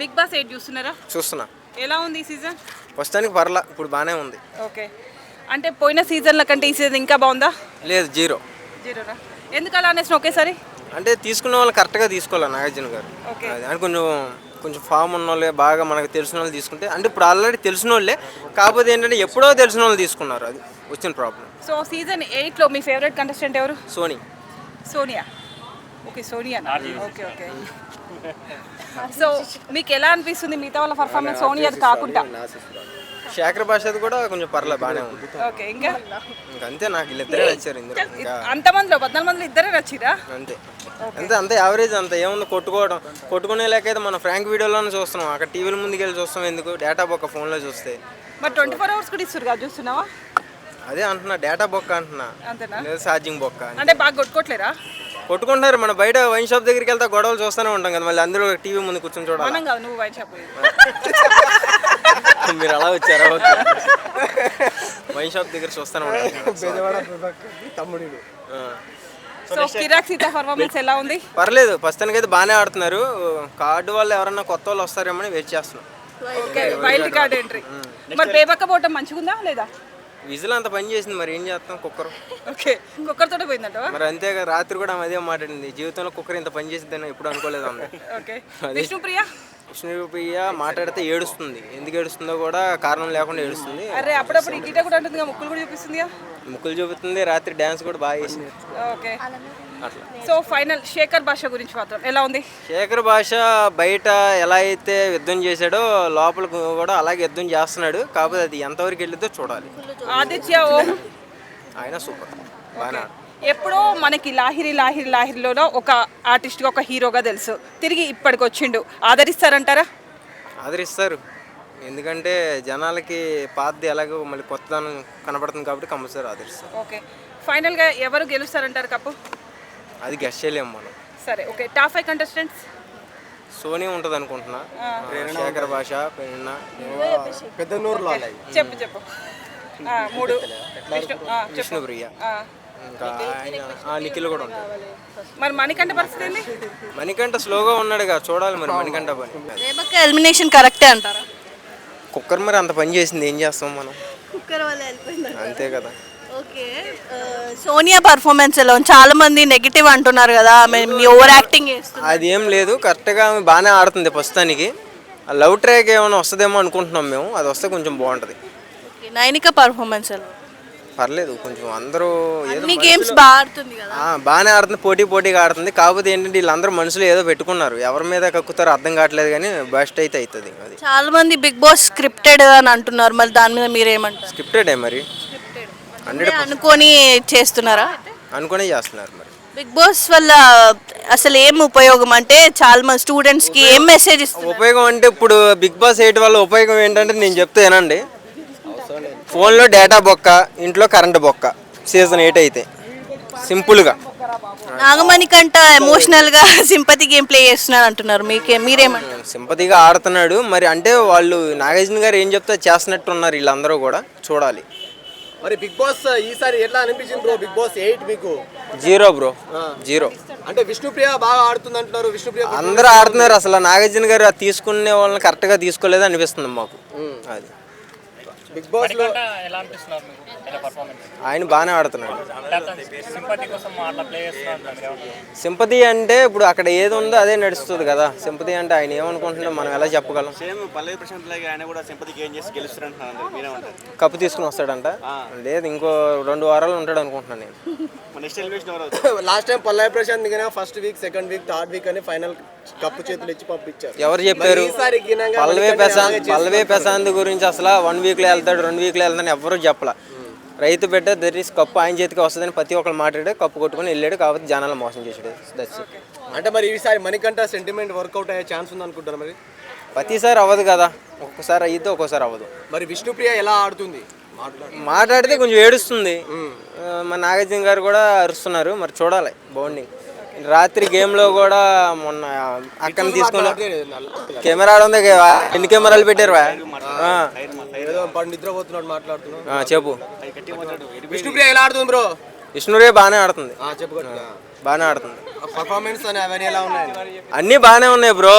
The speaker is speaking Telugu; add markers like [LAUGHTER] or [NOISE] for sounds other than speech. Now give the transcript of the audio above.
బిగ్ బాస్ ఎయిట్ చూస్తున్నారా? చూస్తున్నా. ఎలా ఉంది ఈ సీజన్? ప్రస్తుతానికి పర్లా ఇప్పుడు బాగానే ఉంది. ఓకే. అంటే పోయిన సీజన్ల కంటే ఈ సీజన్ ఇంకా బాగుందా? లేదు జీరో. జీరోనా? ఎందుకు అలా అనేసిన ఒకేసారి? అంటే తీసుకున్న వాళ్ళు కరెక్ట్గా తీసుకోవాలి నాగార్జున గారు? ఓకే. అది అంటే కొంచెం కొంచెం ఫామ్ ఉన్న వాళ్ళే బాగా మనకు తెలిసిన వాళ్ళు తీసుకుంటే అంటే ఇప్పుడు ఆల్రెడీ తెలిసిన వాళ్ళే కాకపోతే ఏంటంటే ఎప్పుడో తెలిసిన వాళ్ళు తీసుకున్నారు అది వచ్చిన ప్రాబ్లం సో సీజన్ ఎయిట్లో మీ ఫేవరెట్ కంటెస్టెంట్ ఎవరు? Soni. Sonia. Okay Sonia okay okay. So మీకు ఎలా అనిపిస్తుంది మిగతా వాళ్ళ పర్ఫార్మెన్స్? సోనియాది కాకుండా. శేఖర్ భాషది కూడా కొంచెం పర్లే బాగానే ఉంది. ఓకే ఇంకా? ఇంకా అంతే నాకు వీళ్ళిద్దరే నచ్చారు ఇందులో అంతమందిలో పద్నాలుగు మందిలో ఇద్దరే నచ్చిరా? అంతే. అంతే అంతే యావరేజ్ అంత ఏముంది కొట్టుకోవడం. కొట్టుకునే లేకైతే మనం ఫ్రాంక్ వీడియోలోనే చూస్తున్నాం అక్కడ టీవీల ముందుకు వెళ్ళి చూస్తాం ఎందుకు? డేటా బొక్క ఫోన్లో చూస్తే. మరి ట్వంటీ ఫోర్ అవర్స్ కూడా ఇస్తారు కదా చూస్తున్నావా? అదే అంటున్నా డేటా బొక్క అంటున్నా. ఛార్జింగ్ బొక్క అంటే బాగా కొట్టుకోవట్లేరా కొట్టుకుంటారు మన బయట వైన్ షాప్ దగ్గరికి వెళ్తే గొడవలు చూస్తూనే ఉంటాం కదా. మళ్ళీ అందరూ టీవీ ముందు కూర్చొని చూడాలి? మనం కాదు నువ్వు వైన్ షాప్ మీరు అలా వచ్చారా? ఓకే. వైన్ షాప్ దగ్గర చూస్తూనే ఉంటాం [LAUGHS] తమ్ముడు ఆ. సో కిరాక్ సీత పర్ఫార్మెన్స్ ఎలా ఉంది? పర్లేదు ప్రస్తుతానికి అయితే బాగానే ఆడుతున్నారు. కార్డు వాళ్ళు ఎవరన్నా కొత్త వాళ్ళు వస్తారేమని వెయిట్ చేస్తున్నాం. ఓకే వైల్డ్ కార్డ్ ఎంట్రీ మరి బేబక్క పోవటం మంచిగుందా లేదా? విజిల్ అంత పని చేసింది మరి ఏం చేస్తాం కుక్కర్? ఓకే కుక్కర్ తోటే పోయిందంటవా? మరి అంతేగా రాత్రి కూడా ఆమె అదే మాట్లాడింది. జీవితంలో కుక్కర్ ఇంత పని చేసిందని ఎప్పుడు అనుకోలేదు అంది ఓకే. విష్ణుప్రియ? విష్ణుప్రియ మాట్లాడితే ఏడుస్తుంది. ఎందుకు ఏడుస్తుందో కూడా కారణం లేకుండా ఏడుస్తుంది. అరే అప్పుడప్పుడు గీట కూడా అంటుంది ముక్కులు కూడా చూపిస్తుందిగా? ముక్కులు చూపుతుంది రాత్రి డ్యాన్స్ కూడా బాగా చేసింది. ఓకే. అట్లా. సో ఫైనల్ శేఖర్ భాష గురించి మాత్రం ఎలా ఉంది? శేఖర్ భాష బయట ఎలా అయితే యుద్ధం చేశాడో లోపల కూడా అలాగే యుద్ధం చేస్తున్నాడు. కాకపోతే అది ఎంతవరకు వెళ్ళిద్దో చూడాలి. ఆదిత్య ఓం. ఆయన సూపర్. బాగా ఎప్పుడో మనకి లాహిరి లాహిరి లాహిరిలో ఒక ఆర్టిస్ట్గా ఒక హీరోగా తెలుసు. తిరిగి ఇప్పటికి వచ్చిండు ఆదరిస్తారంటారా? ఆదరిస్తారు. ఎందుకంటే జనాలకి పాతది ఎలాగో మళ్ళీ కొత్తదనం కనపడుతుంది కాబట్టి కంపల్సరీ ఆదరిస్తారు. ఓకే. ఫైనల్గా ఎవరు గెలుస్తారంటారు కప్పు? అది గెస్ట్ చేయలేము మనం. సరే okay. Top five contestants? Soni ఉంటుంది అనుకుంటున్నా. శేఖర్ భాష లాల్ చెప్పు చెప్పు. ఆ, మూడు. విష్ణుప్రియ. ఆ. ఇంకా ఆయన ఆ, నిఖిల్ కూడా ఉంటాడు. మరి మణికంఠ పరిస్థితి ఏంది? మణికంఠ స్లోగా ఉన్నాడుగా చూడాలి మరి మణికంఠ పని. రేపక్క ఎలిమినేషన్ కరెక్టే అంటారా? కుక్కర్ మరి అంత పని చేసింది ఏం చేస్తాం మనం? కుక్కర్ వల్ల వెళ్ళిపోయింది అంతే కదా. ఓకే. సోనియా పర్ఫార్మెన్స్ ఎలా ఉంది? చాలా మంది నెగిటివ్ అంటున్నారు కదా ఆమె ఓవర్ యాక్టింగ్ చేస్తుంది. అది ఏం లేదు కరెక్ట్గా ఆమె బాగానే ఆడుతుంది ప్రస్తుతానికి. ఆ లవ్ ట్రాక్ ఏమైనా వస్తుందేమో అనుకుంటున్నాం మేము అది వస్తే కొంచెం బాగుంటుంది. ఓకే, నైనిక పర్ఫార్మెన్స్ ఎలా ఉంది? పర్లేదు కొంచెం అందరూ ఏదో అన్ని గేమ్స్ బాగా ఆడుతుంది కదా. బాగానే ఆడుతుంది పోటీ పోటీగా ఆడుతుంది. కాకపోతే ఏంటంటే వీళ్ళందరూ మనుషులు ఏదో పెట్టుకున్నారు. ఎవరి మీద కక్కుతారో అర్థం కావట్లేదు కానీ బెస్ట్ అయితే అవుతుంది అది. చాలా మంది బిగ్ బాస్ స్క్రిప్టెడ్ అని అంటున్నారు. మరి దాని మీద మీరేమంటారు? స్క్రిప్టెడే మరి? అంటే అనుకొని చేస్తున్నారా? అనుకునే చేస్తున్నారు మరి. బిగ్ బాస్ వల్ల అసలు ఏం ఉపయోగం అంటే చాలా మంది స్టూడెంట్స్కి ఏం మెసేజ్ ఉపయోగం అంటే ఇప్పుడు బిగ్ బాస్ ఎయిట్ వల్ల ఉపయోగం ఏంటంటే నేను చెప్తే వినండి. ఫోన్లో డేటా బొక్క ఇంట్లో కరెంట్ బొక్క సీజన్ ఎయిట్ అయితే. సింపుల్గా. నాగమణి కంట ఎమోషనల్గా సింపతి గేమ్ ప్లే చేస్తున్నారు అంటున్నారు. మీకే మీరేమంటారు సింపతిగా ఆడుతున్నాడు. మరి అంటే వాళ్ళు నాగార్జున గారు ఏం చెప్తే చేస్తున్నట్టు ఉన్నారు వీళ్ళందరూ కూడా. చూడాలి. మరి బిగ్ బాస్ ఈసారి ఎట్లా అనిపించింది బ్రో? బిగ్ బాస్ ఎయిట్ మీకు? Zero bro. జీరో. అంటే విష్ణుప్రియ బాగా ఆడుతుంది అంటున్నారు విష్ణుప్రియ అందరూ ఆడుతున్నారు. అసలు నాగార్జున గారు అది తీసుకునే వాళ్ళని కరెక్ట్గా తీసుకోలేదు అనిపిస్తుంది మాకు. అది. బిగ్ బాస్లో ఎలా అనిపిస్తున్నారు మీకు? ఎలా పర్ఫార్మెన్స్ ఆయన బాగానే ఆడుతున్నాడు. సింపతి కోసం అట్లా ప్లే ఏమంటారు? సింపతి అంటే ఇప్పుడు అక్కడ ఏది ఉందో అదే నడుస్తుంది కదా. సింపతి అంటే ఆయన ఏమనుకుంటున్నాం మనం ఎలా చెప్పగలం? సేమ్ పల్లవి ప్రశాంత్ లాగా ఆయన కూడా సింపతి గేమ్ చేసి కప్పు తీసుకుని వస్తాడంట? లేదు ఇంకో రెండు వారాలు ఉంటాడు అనుకుంటున్నాను నేను. Next elimination? Last time Pallavi Prashanth దిగిన first week second week third week అని ఫైనల్ కప్పు చేతులు ఇచ్చి పంపించారు. ఎవరు చెప్పారు? పల్లవి ప్రశాంత్ పల్లవి ప్రశాంత్ గురించి అసలు వన్ వీక్లో వెళ్తాడు రెండు వీక్లో వెళ్తాడని ఎవరు చెప్పలా. రైతు దట్ ఈస్ కప్పు ఆయన చేతికి వస్తుందని ప్రతి ఒక్కరు మాట్లాడాడు కప్పు కొట్టుకొని వెళ్ళాడు కాబట్టి జనాలు మోసం చేసాడు దట్స్ అంటే మరి ఈసారి మణికంఠ సెంటిమెంట్ వర్కౌట్ అయ్యే ఛాన్స్ ఉంది అనుకుంటారు మరి? ప్రతిసారి అవ్వదు కదా. ఒక్కొక్కసారి అయితే ఒక్కోసారి అవ్వదు. మరి విష్ణుప్రియ ఎలా ఆడుతుంది? మాట్లాడు. మాట్లాడితే కొంచెం ఏడుస్తుంది. మన నాగార్జున గారు కూడా అరుస్తున్నారు మరి చూడాలి బాగుండింగ్ రాత్రి గేమ్లో కూడా మొన్న అక్కని తీసుకుని కెమెరా ఉంది ఎన్ని కెమెరాలు పెట్టారు నిద్రపోతున్నాడు మాట్లాడుతున్నాడు. చెప్పు. విష్ణుప్రియ ఎలా ఆడుతుంది బ్రో? విష్ణురే బాగానే ఆడుతుంది. బాగానే ఆడుతుంది. పర్ఫార్మెన్స్ అన్నీ బాగానే ఉన్నాయి బ్రో.